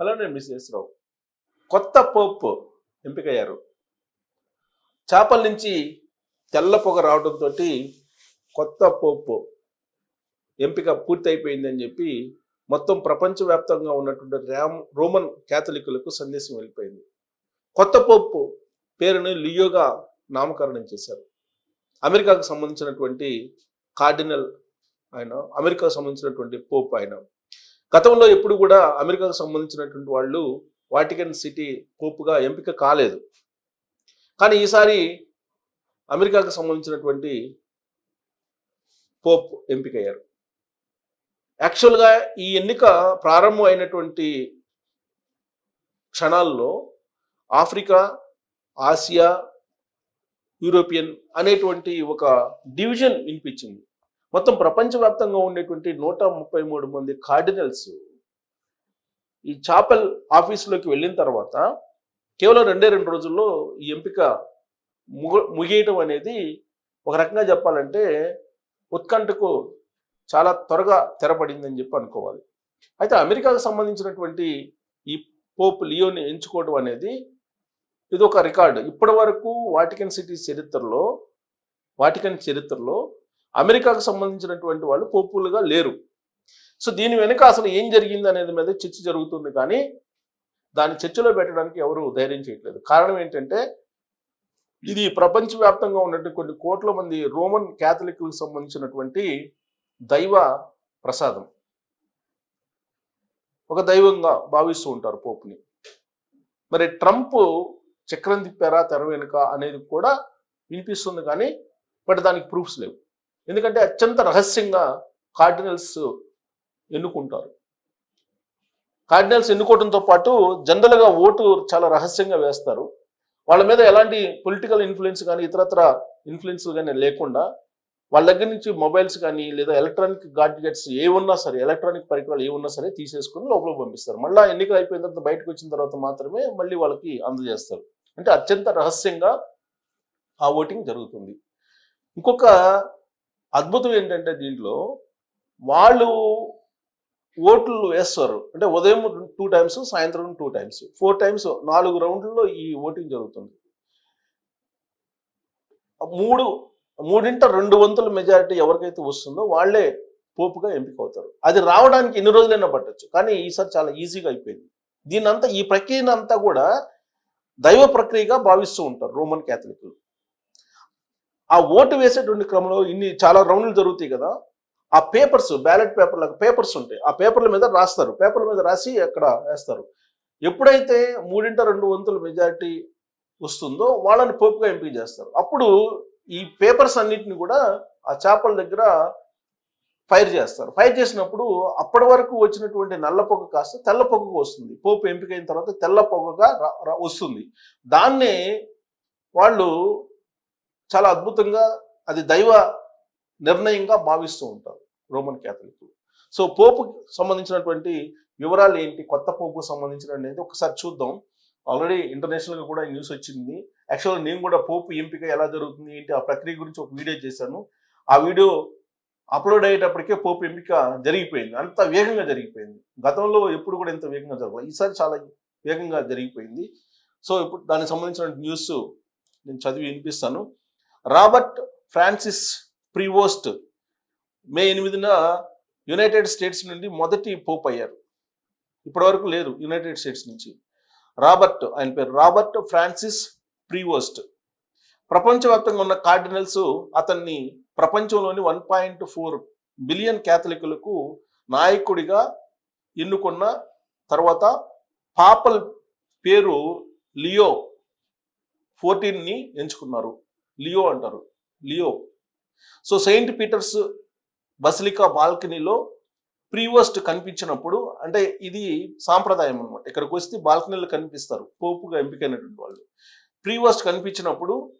అలానే మిస్ఎస్ రావు కొత్త పోప్ ఎంపికయ్యారు. చేపల నుంచి తెల్ల పొగ రావడంతో కొత్త పోప్ ఎంపిక పూర్తయిపోయిందని చెప్పి మొత్తం ప్రపంచవ్యాప్తంగా ఉన్నటువంటి రామ్ రోమన్ క్యాథలికులకు సందేశం వెళ్ళిపోయింది. కొత్త పోపు పేరుని లియోగా నామకరణం చేశారు. అమెరికాకు సంబంధించినటువంటి కార్డినల్ ఆయన అమెరికాకు సంబంధించినటువంటి పోప్ ఆయన. గతంలో ఎప్పుడు కూడా అమెరికాకు సంబంధించినటువంటి వాళ్ళు వాటికన్ సిటీ పోపుగా ఎంపిక కాలేదు. కానీ ఈసారి అమెరికాకు సంబంధించినటువంటి పోప్ ఎంపికయ్యారు. యాక్చువల్గా ఈ ఎన్నిక ప్రారంభం అయినటువంటి క్షణాల్లో ఆఫ్రికా ఆసియా యూరోపియన్ అనేటువంటి ఒక డివిజన్ వినిపించింది. మొత్తం ప్రపంచవ్యాప్తంగా ఉండేటువంటి నూట ముప్పై మూడు మంది కార్డినల్స్ ఈ చాపెల్ ఆఫీసులోకి వెళ్ళిన తర్వాత కేవలం రెండే రెండు రోజుల్లో ఈ ఎంపిక ముగ ముగియటం అనేది ఒక రకంగా చెప్పాలంటే ఉత్కంఠకు చాలా త్వరగా తెరపడిందని చెప్పి అనుకోవాలి. అయితే అమెరికాకు సంబంధించినటువంటి ఈ పోప్ లియోని ఎంచుకోవడం అనేది ఇది ఒక రికార్డు. ఇప్పటి వరకు వాటికన్ సిటీ చరిత్రలో వాటికన్ చరిత్రలో అమెరికాకు సంబంధించినటువంటి వాళ్ళు పోపులుగా లేరు. సో దీని వెనుక అసలు ఏం జరిగింది అనేది మీద చర్చ జరుగుతుంది కానీ దాన్ని చర్చలో పెట్టడానికి ఎవరు ధైర్యం చేయట్లేదు. కారణం ఏంటంటే ఇది ప్రపంచవ్యాప్తంగా ఉన్నటువంటి కొన్ని కోట్ల మంది రోమన్ క్యాథలిక్లకు సంబంధించినటువంటి దైవ ప్రసాదం. ఒక దైవంగా భావిస్తూ ఉంటారు పోపుని. మరి ట్రంప్ చక్రం తిప్పారా తెర వెనుక అనేది కూడా వినిపిస్తుంది కానీ బట్ దానికి ప్రూఫ్స్ లేవు. ఎందుకంటే అత్యంత రహస్యంగా కార్డినల్స్ ఎన్నుకుంటారు. కార్డినల్స్ ఎన్నుకోవడంతో పాటు జనరల్గా ఓటు చాలా రహస్యంగా వేస్తారు. వాళ్ళ మీద ఎలాంటి పొలిటికల్ ఇన్ఫ్లుయెన్స్ కానీ ఇతరత్ర ఇన్ఫ్లుయెన్స్ కానీ లేకుండా వాళ్ళ దగ్గర నుంచి మొబైల్స్ కానీ లేదా ఎలక్ట్రానిక్ గాడ్జెట్స్ ఏ ఉన్నా సరే ఎలక్ట్రానిక్ పరికరాలు ఏ ఉన్నా సరే తీసేసుకుని లోపల పంపిస్తారు. మళ్ళీ ఎన్నికలు అయిపోయిన తర్వాత బయటకు వచ్చిన తర్వాత మాత్రమే మళ్ళీ వాళ్ళకి అందజేస్తారు. అంటే అత్యంత రహస్యంగా ఆ ఓటింగ్ జరుగుతుంది. ఇంకొక అద్భుతం ఏంటంటే దీంట్లో వాళ్ళు ఓట్లు వేస్తారు. అంటే ఉదయం టూ టైమ్స్ సాయంత్రం టూ టైమ్స్ ఫోర్ టైమ్స్ నాలుగు రౌండ్లలో ఈ ఓటింగ్ జరుగుతుంది. మూడు మూడింట రెండు వంతుల మెజారిటీ ఎవరికైతే వస్తుందో వాళ్ళే పోపుగా ఎంపిక అవుతారు. అది రావడానికి ఎన్ని రోజులైనా పట్టచ్చు. కానీ ఈసారి చాలా ఈజీగా అయిపోయింది. దీనంతా ఈ ప్రక్రియనంతా కూడా దైవ ప్రక్రియగా భావిస్తూ ఉంటారు రోమన్ క్యాథలిక్లు. ఆ ఓటు వేసేటువంటి క్రమంలో ఇన్ని చాలా రౌండ్లు జరుగుతాయి కదా. ఆ పేపర్స్ బ్యాలెట్ పేపర్ల పేపర్స్ ఉంటాయి. ఆ పేపర్ల మీద రాస్తారు. పేపర్ల మీద రాసి అక్కడ వేస్తారు. ఎప్పుడైతే మూడింట రెండు వంతుల మెజారిటీ వస్తుందో వాళ్ళని పోపుగా ఎంపిక చేస్తారు. అప్పుడు ఈ పేపర్స్ అన్నిటిని కూడా ఆ చేపల దగ్గర ఫైర్ చేస్తారు. ఫైర్ చేసినప్పుడు అప్పటి వరకు వచ్చినటువంటి నల్ల పొగ కాస్త తెల్ల పొగకు వస్తుంది. పోపు ఎంపికైన తర్వాత తెల్ల పొగగా రా- వస్తుంది. దాన్నే వాళ్ళు చాలా అద్భుతంగా అది దైవ నిర్ణయంగా భావిస్తూ ఉంటారు రోమన్ క్యాథలిక్లు. సో పోపు సంబంధించినటువంటి వివరాలు ఏంటి? కొత్త పోపుకు సంబంధించినటువంటి ఒకసారి చూద్దాం. ఆల్రెడీ ఇంటర్నేషనల్గా కూడా న్యూస్ వచ్చింది. యాక్చువల్గా నేను కూడా పోపు ఎంపిక ఎలా జరుగుతుంది ఏంటి? ఆ ప్రక్రియ గురించి ఒక వీడియో చేశాను. ఆ వీడియో అప్లోడ్ అయ్యేటప్పటికే పోపు ఎంపిక జరిగిపోయింది. అంత వేగంగా జరిగిపోయింది. గతంలో ఎప్పుడు కూడా ఇంత వేగంగా జరగలేదు. ఈసారి చాలా వేగంగా జరిగిపోయింది. సో ఇప్పుడు దానికి సంబంధించిన న్యూస్ నేను చదివి వినిపిస్తాను. రాబర్ట్ ఫ్రాన్సిస్ ప్రివోస్ట్ మే ఎనిమిదిన యునైటెడ్ స్టేట్స్ నుండి మొదటి పోప్ అయ్యారు. ఇప్పటివరకు లేరు యునైటెడ్ స్టేట్స్ నుంచి. రాబర్ట్ ఆయన పేరు రాబర్ట్ ఫ్రాన్సిస్ ప్రీవోస్ట్. ప్రపంచవ్యాప్తంగా ఉన్న కార్డినల్స్ అతన్ని ప్రపంచంలోని వన్ పాయింట్ ఫోర్ బిలియన్ క్యాథలికులకు నాయకుడిగా ఎన్నుకున్న తర్వాత పాపల్ పేరు లియో ఫోర్టీన్ని ఎంచుకున్నారు. లియో అంటారు. Leo. So saint Peter's basilica బాల్కనీలో ప్రీవోస్ట్ కనిపించినప్పుడు అంటే ఇది సాంప్రదాయం అనమాట ఇక్కడికి వస్తే బాల్కనీలు కనిపిస్తారు. పోపుగా ఎంపికైనటువంటి వాళ్ళు. ప్రీవోస్ట్ కనిపించినప్పుడు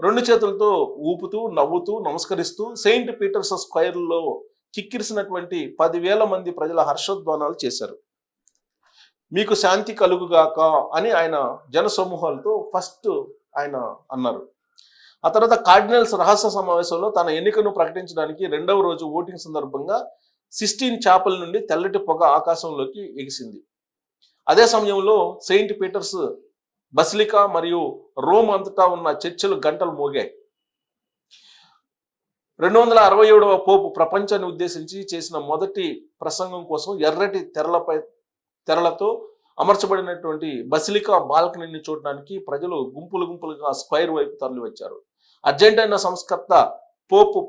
రెండు చేతులతో ఊపుతూ నవ్వుతూ నమస్కరిస్తూ సెయింట్ పీటర్స్ స్క్వైర్లో కిక్కిరిసినటువంటి పదివేల మంది ప్రజల హర్షోద్వానాలు చేశారు. మీకు శాంతి కలుగుగాక అని ఆయన జన సమూహాలతో ఫస్ట్ ఆయన అన్నారు. ఆ తర్వాత కార్డినల్స్ రహస్య సమావేశంలో తన ఎన్నికను ప్రకటించడానికి రెండవ రోజు ఓటింగ్ సందర్భంగా సిస్టీన్ చేపల నుండి తెల్లటి పొగ ఆకాశంలోకి ఎగిసింది. అదే సమయంలో సెయింట్ పీటర్స్ బసిలికా మరియు రోమ్ అంతటా ఉన్న చర్చలు గంటలు మోగాయి. రెండు వందల అరవై ఏడవ పోపు ప్రపంచాన్ని ఉద్దేశించి చేసిన మొదటి ప్రసంగం కోసం ఎర్రటి తెరలపై తెరలతో అమర్చబడినటువంటి బసిలికా బాల్కనీని చూడడానికి ప్రజలు గుంపులు గుంపులుగా స్క్వైర్ వైపు తరలి వచ్చారు అర్జెంటైనా సంస్కర్త పోపు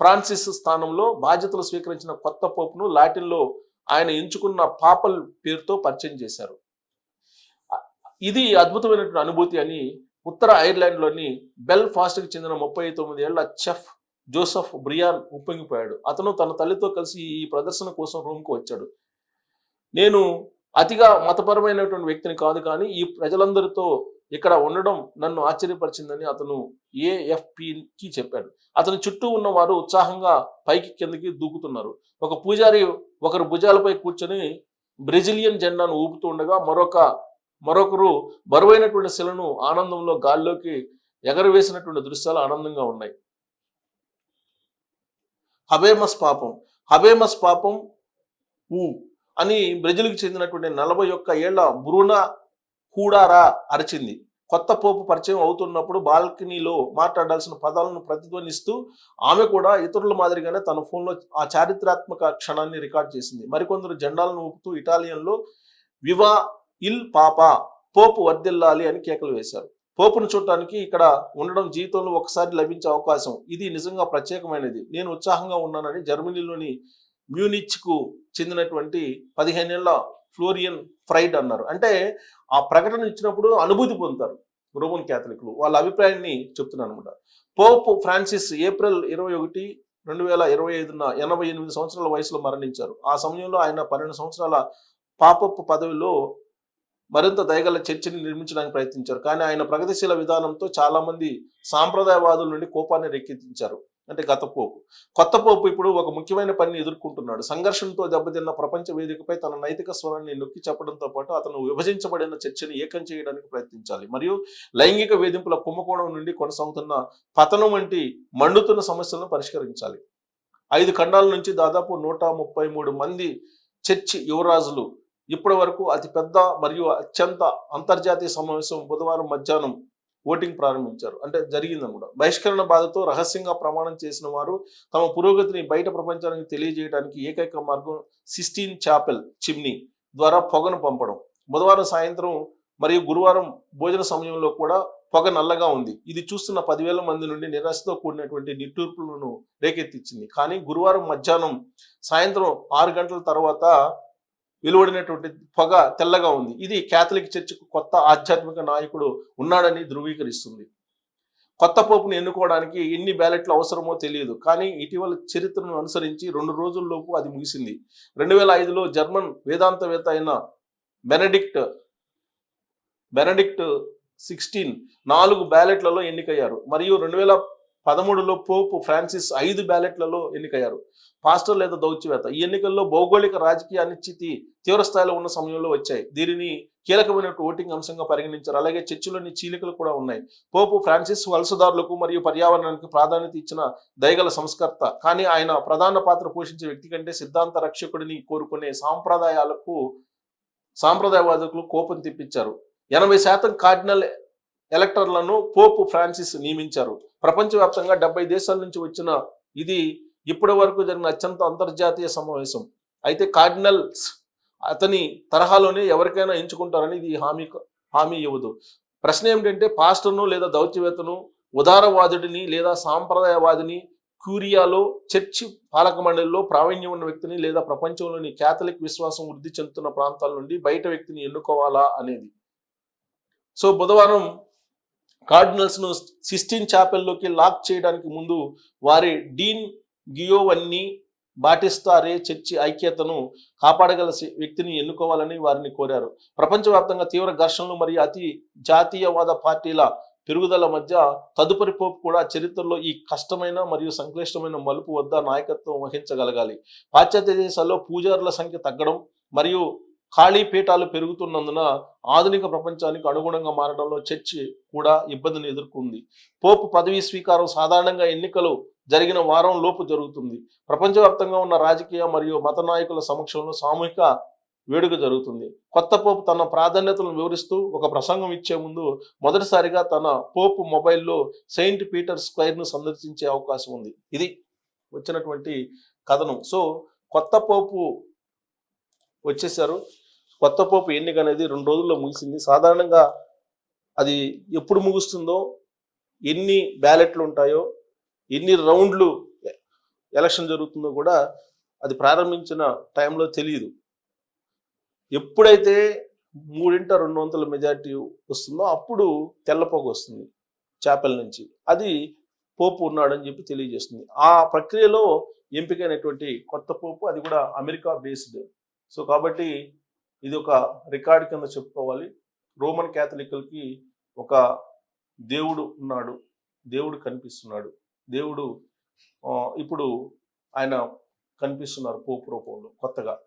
ఫ్రాన్సిస్ స్థానంలో బాధ్యతలు స్వీకరించిన కొత్త పోపును లాటిన్లో ఆయన ఎంచుకున్న పాపల్ పేరుతో పరిచయం చేశారు. ఇది అద్భుతమైనటువంటి అనుభూతి అని ఉత్తర ఐర్లాండ్లోని బెల్ ఫాస్ట్కి చెందిన ముప్పై తొమ్మిది ఏళ్ళ చెఫ్ జోసఫ్ బ్రియాన్ ఉప్పొంగిపోయాడు. అతను తన తల్లితో కలిసి ఈ ప్రదర్శన కోసం రూమ్కు వచ్చాడు. నేను అతిగా మతపరమైనటువంటి వ్యక్తిని కాదు కానీ ఈ ప్రజలందరితో ఇక్కడ ఉండడం నన్ను ఆశ్చర్యపరిచిందని అతను ఏఎఫ్పికి చెప్పాడు. అతని చుట్టూ ఉన్న వారు ఉత్సాహంగా పైకి కిందకి దూకుతున్నారు. ఒక పూజారి ఒకరు భుజాలపై కూర్చొని బ్రెజిలియన్ జెండాను ఊపుతూ ఉండగా మరొక మరొకరు బరువైనటువంటి శిలను ఆనందంలో గాల్లోకి ఎగరవేసినటువంటి దృశ్యాలు ఆనందంగా ఉన్నాయి. హబేమస్ పాపం హబేమస్ పాపం ఊ అని బ్రెజిల్కి చెందినటువంటి నలభై ఒక్క ఏళ్ళ బ్రూనా కూడారా అరిచింది. కొత్త పోపు పరిచయం అవుతున్నప్పుడు బాల్కనీలో మాట్లాడాల్సిన పదాలను ప్రతిధ్వనిస్తూ ఆమె కూడా ఇతరుల మాదిరిగానే తన ఫోన్లో ఆ చారిత్రాత్మక క్షణాన్ని రికార్డ్ చేసింది. మరికొందరు జెండాలను ఊపుతూ ఇటాలియన్లో వివా ఇల్ పాపా పోపు వర్దిల్లాలి అని కేకలు వేశారు. పోపును చూడటానికి ఇక్కడ ఉండడం జీవితంలో ఒకసారి లభించే అవకాశం. ఇది నిజంగా ప్రత్యేకమైనది. నేను ఉత్సాహంగా ఉన్నానని జర్మనీలోని మ్యూనిచ్కు చెందినటువంటి పదిహేనేళ్ళ ఫ్లోరియన్ ఫ్రైడ్ అన్నారు. అంటే ఆ ప్రకటన ఇచ్చినప్పుడు అనుభూతి పొందుతారు రోమన్ క్యాథలిక్లు. వాళ్ళ అభిప్రాయాన్ని చెప్తున్నాను అనమాట పోప్ ఫ్రాన్సిస్ ఏప్రిల్ ఇరవై ఒకటి రెండు వేల ఇరవై ఐదున ఎనభై ఎనిమిది సంవత్సరాల వయసులో మరణించారు. ఆ సమయంలో ఆయన పన్నెండు సంవత్సరాల పాపప్ పదవిలో మరింత దయగల చర్చిని నిర్మించడానికి ప్రయత్నించారు. కానీ ఆయన ప్రగతిశీల విధానంతో చాలామంది సాంప్రదాయవాదుల నుండి కోపాన్ని రెక్కెత్తించారు అంటే గత పోపు. కొత్త పోపు ఇప్పుడు ఒక ముఖ్యమైన పనిని ఎదుర్కొంటున్నాడు. సంఘర్షణతో దెబ్బతిన్న ప్రపంచ వేదికపై తన నైతిక స్వరాన్ని నొక్కి చెప్పడంతో పాటు అతను విభజించబడిన చర్చను ఏకం చేయడానికి ప్రయత్నించాలి. మరియు లైంగిక వేధింపుల కుంభకోణం నుండి కొనసాగుతున్న పతనం వంటి మండుతున్న సమస్యలను పరిష్కరించాలి. ఐదు ఖండాల నుంచి దాదాపు నూట ముప్పై మూడు మంది చర్చి యువరాజులు ఇప్పటి వరకు అతిపెద్ద మరియు అత్యంత అంతర్జాతీయ సమావేశం బుధవారం మధ్యాహ్నం ఓటింగ్ ప్రారంభించారు. అంటే జరిగిందనమాట బహిష్కరణ బాధతో రహస్యంగా ప్రమాణం చేసిన వారు తమ పురోగతిని బయట ప్రపంచానికి తెలియజేయడానికి ఏకైక మార్గం సిస్టీన్ చాపెల్ చిమ్నీ ద్వారా పొగను పంపడం. బుధవారం సాయంత్రం మరియు గురువారం భోజన సమయంలో కూడా పొగ నల్లగా ఉంది. ఇది చూస్తున్న పదివేల మంది నుండి నిరాశతో కూడినటువంటి నిట్టూర్పులను రేకెత్తించింది కానీ గురువారం మధ్యాహ్నం సాయంత్రం ఆరు గంటల తర్వాత వెలువడినటువంటి పొగ తెల్లగా ఉంది. ఇది క్యాథలిక్ చర్చికు కొత్త ఆధ్యాత్మిక నాయకుడు ఉన్నాడని ధృవీకరిస్తుంది. కొత్త పోపును ఎన్నుకోవడానికి ఎన్ని బ్యాలెట్లు అవసరమో తెలియదు. కానీ ఇటీవల చరిత్రను అనుసరించి రెండు రోజుల్లోపు అది ముగిసింది. రెండు వేల ఐదులో జర్మన్ వేదాంతవేత్త అయిన బెనడిక్ట్ బెనడిక్ట్ సిక్స్టీన్ నాలుగు బ్యాలెట్లలో ఎన్నికయ్యారు. మరియు రెండు వేల పదమూడులో పోపు ఫ్రాన్సిస్ ఐదు బ్యాలెట్లలో ఎన్నికయ్యారు. పాస్టర్ లేదా దౌత్యవేత్త ఈ ఎన్నికల్లో భౌగోళిక రాజకీయ అనిశ్చితి తీవ్రస్థాయిలో ఉన్న సమయంలో వచ్చాయి. దీనిని కీలకమైన ఓటింగ్ అంశంగా పరిగణించారు. అలాగే చర్చిలోని చీలికలు కూడా ఉన్నాయి. పోపు ఫ్రాన్సిస్ వలసదారులకు మరియు పర్యావరణానికి ప్రాధాన్యత ఇచ్చిన దయగల సంస్కర్త. కానీ ఆయన ప్రధాన పాత్ర పోషించే వ్యక్తి కంటే సిద్ధాంత రక్షకుడిని కోరుకునే సాంప్రదాయాలకు సాంప్రదాయవాదులకు కోపం తెప్పించారు. ఎనభై శాతం కార్డినల్ ఎలక్టర్లను పోపు ఫ్రాన్సిస్ నియమించారు. ప్రపంచవ్యాప్తంగా డెబ్బై దేశాల నుంచి వచ్చిన ఇది ఇప్పటి వరకు జరిగిన అత్యంత అంతర్జాతీయ సమావేశం. అయితే కార్డినల్స్ అతని తరహాలోనే ఎవరికైనా ఎంచుకుంటారని ఇది హామీ హామీ ఇవ్వదు. ప్రశ్న ఏమిటంటే పాస్టర్ను లేదా దౌత్యవేత్తను ఉదారవాదుడిని లేదా సాంప్రదాయవాదిని క్యూరియాలో చర్చి పాలక మండలిలో ప్రావీణ్యం ఉన్న వ్యక్తిని లేదా ప్రపంచంలోని క్యాథలిక్ విశ్వాసం వృద్ధి చెందుతున్న ప్రాంతాల నుండి బయట వ్యక్తిని ఎన్నుకోవాలా అనేది. సో బుధవారం కార్డినల్స్ను సిస్టీన్ చాపెల్లోకి లాక్ చేయడానికి ముందు వారి డీన్ గియోవన్ని బాటిస్తారే చర్చి ఐక్యతను కాపాడగల వ్యక్తిని ఎన్నుకోవాలని వారిని కోరారు. ప్రపంచవ్యాప్తంగా తీవ్ర ఘర్షణలు మరియు అతి జాతీయవాద పార్టీల పెరుగుదల మధ్య తదుపరి పోపు కూడా చరిత్రలో ఈ కష్టమైన మరియు సంక్లిష్టమైన మలుపు వద్ద నాయకత్వం వహించగలగాలి. పాశ్చాత్య దేశాల్లో పూజారుల సంఖ్య తగ్గడం మరియు ఖాళీ పీఠాలు పెరుగుతున్నందున ఆధునిక ప్రపంచానికి అనుగుణంగా మారడంలో చర్చి కూడా ఇబ్బందిని ఎదుర్కొంది. పోపు పదవీ స్వీకారం సాధారణంగా ఎన్నికలు జరిగిన వారం లోపు జరుగుతుంది. ప్రపంచవ్యాప్తంగా ఉన్న రాజకీయ మరియు మత నాయకుల సమక్షంలో సామూహిక వేడుక జరుగుతుంది. కొత్త పోపు తన ప్రాధాన్యతలను వివరిస్తూ ఒక ప్రసంగం ఇచ్చే ముందు మొదటిసారిగా తన పోపు మొబైల్లో సెయింట్ పీటర్ స్క్వైర్ను సందర్శించే అవకాశం ఉంది. ఇది వచ్చినటువంటి కథనం. సో కొత్త పోపు వచ్చేసారు కొత్త పోపు ఎన్నిక అనేది రెండు రోజుల్లో ముగిసింది. సాధారణంగా అది ఎప్పుడు ముగుస్తుందో ఎన్ని బ్యాలెట్లు ఉంటాయో ఎన్ని రౌండ్లు ఎలక్షన్ జరుగుతుందో కూడా అది ప్రారంభించిన టైంలో తెలియదు. ఎప్పుడైతే మూడింట రెండు వందల మెజారిటీ వస్తుందో అప్పుడు తెల్లపోగు వస్తుంది చేపల నుంచి. అది పోపు ఉన్నాడని చెప్పి తెలియజేస్తుంది. ఆ ప్రక్రియలో ఎంపికైనటువంటి కొత్త పోపు అది కూడా అమెరికా బేస్డ్ సో కాబట్టి ఇది ఒక రికార్డ్ కింద చెప్పుకోవాలి. రోమన్ క్యాథలిక్లకి ఒక దేవుడు ఉన్నాడు. దేవుడు కనిపిస్తున్నాడు. దేవుడు ఆ, ఇప్పుడు ఆయన కనిపిస్తున్నారు పోపు రూపంలో కొత్తగా.